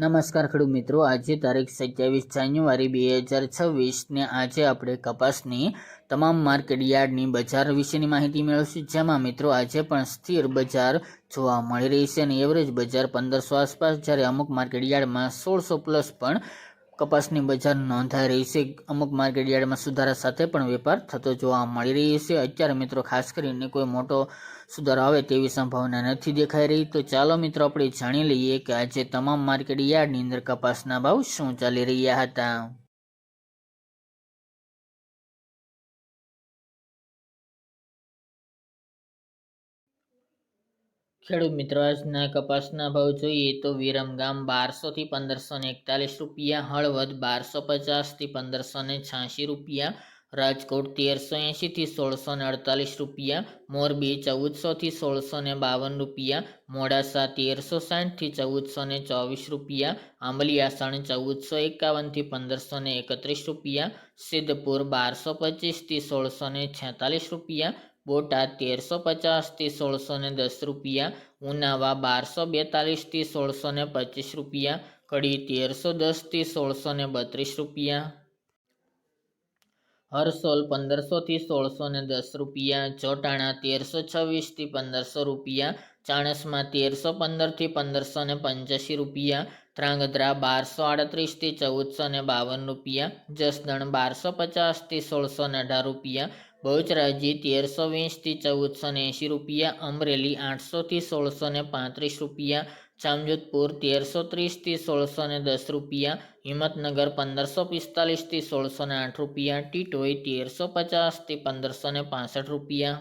નમસ્કાર ખેડૂત મિત્રો, આજે તારીખ સત્યાવીસ જાન્યુઆરી બે હજાર છવ્વીસને આજે આપણે કપાસની તમામ માર્કેટ યાર્ડની બજાર વિશેની માહિતી મેળવશું, જેમાં મિત્રો આજે પણ સ્થિર બજાર જોવા મળી રહી છે અને એવરેજ બજાર પંદરસો આસપાસ, જ્યારે અમુક માર્કેટ યાર્ડમાં સોળસો પ્લસ પણ કપાસની બજાર નોંધાઈ રહી છે. અમુક માર્કેટ યાર્ડમાં સુધારા સાથે પણ વેપાર થતો જોવા મળી રહ્યો છે. અત્યારે મિત્રો ખાસ કરીને કોઈ મોટો સુધારો આવે તેવી સંભાવના નથી દેખાઈ રહી. તો ચાલો મિત્રો આપણે જાણી લઈએ કે આજે તમામ માર્કેટ યાર્ડની અંદર કપાસના ભાવ શું ચાલી રહ્યા હતા. ખેડૂત મિત્રો, આજના કપાસના ભાવ જોઈએ તો વિરમગામ બારસોથી પંદરસો ને એકતાલીસ રૂપિયા, હળવદ બારસો પચાસથી પંદરસો ને છ્યાસી રૂપિયા, રાજકોટ તેરસો એંશીથી સોળસો ને અડતાલીસ રૂપિયા, મોરબી ચૌદસોથી સોળસો ને બાવન રૂપિયા, મોડાસા તેરસો સાઠથી ચૌદસો ને ચોવીસ રૂપિયા આંબલિયાસણ ચૌદસો એકાવનથી પંદરસો ને એકત્રીસ રૂપિયા, સિદ્ધપુર બારસો પચીસથી સોળસો ને છેતાલીસ રૂપિયા બોટાદ તેરસો પચાસથી સોળસો ને દસ રૂપિયા, ઉનાવા બારસો બેતાલીસથી સોળસો ને પચીસ રૂપિયા, કડી તેરસો દસથી સોળસો ને બત્રીસ રૂપિયા. હરસોલ પંદરસોથી સોળસો ને દસ રૂપિયા, ચોટાણા તેરસો છવ્વીસથી પંદરસો રૂપિયા, ચાણસમાં તેરસો પંદરથી પંદરસો ને પંચ્યાસી રૂપિયા ત્રાંગધ્રા બારસો આડત્રીસથી ચૌદસો ને બાવન રૂપિયા, જસદણ બારસો પચાસથી સોળસો ને અઢાર રૂપિયા બહુચરાજી તેરસો વીસથી ચૌદસો ને એંશી રૂપિયા, અમરેલી આઠસોથી સોળસો ને પાંત્રીસ રૂપિયા, જામજોધપુર તેરસો ત્રીસથી સોળસો ને દસ રૂપિયા, હિંમતનગર પંદરસો પિસ્તાલીસથી સોળસો ને આઠ રૂપિયા, ટીટોઈ તેરસો પચાસથી પંદરસો ને પાસઠ રૂપિયા.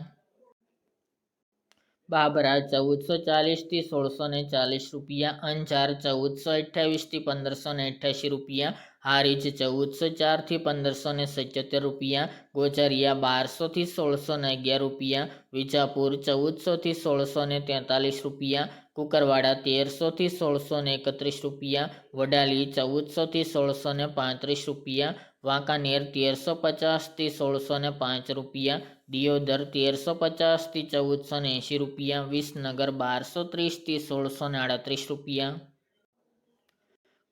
બાબરા ચૌદસો ચાલીસથી સોળસો ને ચાલીસ રૂપિયા, અંજાર ચૌદસો અઠ્યાવીસથી પંદરસો ને અઠ્યાસી રૂપિયા હારીજ ચૌદસો ચારથી પંદરસો ને સિત્યોતેર રૂપિયા. ગોચરિયા બારસોથી સોળસો ને અગિયાર રૂપિયા. વિજાપુર ચૌદસોથી સોળસો ને તેતાલીસ રૂપિયા. કુકરવાડા તેરસોથી સોળસો ને એકત્રીસ રૂપિયા. વડાલી ચૌદસોથી સોળસો ને પાંત્રીસ રૂપિયા. વાંકાનેર તેરસો પચાસથી સોળસો ને પાંચ રૂપિયા. દિયોદર તેરસો પચાસથી ચૌદસો ને એંશી રૂપિયા. વિસનગર બારસો ત્રીસથી સોળસો ને આડત્રીસ રૂપિયા.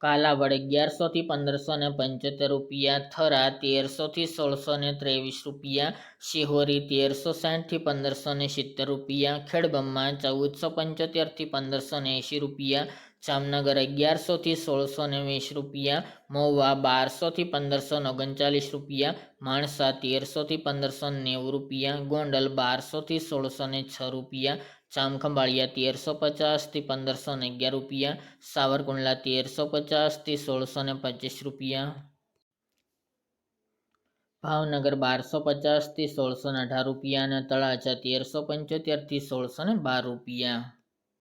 કાલાવડ અગિયારસોથી પંદરસો ને પંચોતેર રૂપિયા, થરા તેરસોથી સોળસો ને ત્રેવીસ રૂપિયા, શિહોરી તેરસો સાઠથી પંદરસો ને સિત્તેર રૂપિયા ખેડબમ્મા ચૌદસો પંચોતેરથી પંદરસો ને એંશી રૂપિયા, જામનગર અગિયારસોથી સોળસો ને વીસ રૂપિયા, મહુવા બારસોથી પંદરસો ઓગણચાલીસ રૂપિયા, માણસા તેરસોથી પંદરસો નેવું રૂપિયા, ગોંડલ બારસોથી સોળસો ને છ રૂપિયા જામખંભાળિયા તેરસો પચાસથી પંદરસો ને અગિયાર રૂપિયા, સાવરકુંડલા તેરસો પચાસથી સોળસો ને પચીસ રૂપિયા. ભાવનગર બારસો પચાસથી સોળસો ને અઢાર રૂપિયા અને તળાજા તેરસો પંચોતેરથી સોળસો ને બાર રૂપિયા.